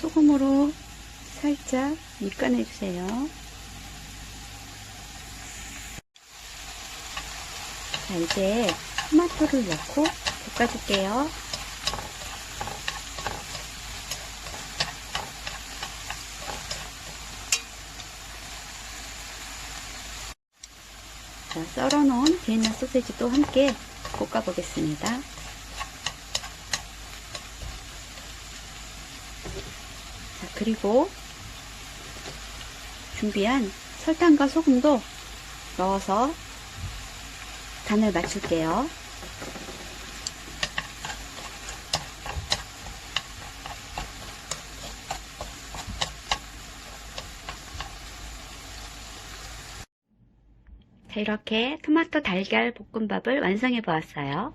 소금으로 살짝 밑간해주세요. 자, 이제 토마토를 넣고 볶아줄게요. 자, 썰어놓은 비엔나 소세지도 함께 볶아보겠습니다. 자, 그리고 준비한 설탕과 소금도 넣어서 간을 맞출게요. 자, 이렇게 토마토 달걀 볶음밥을 완성해 보았어요.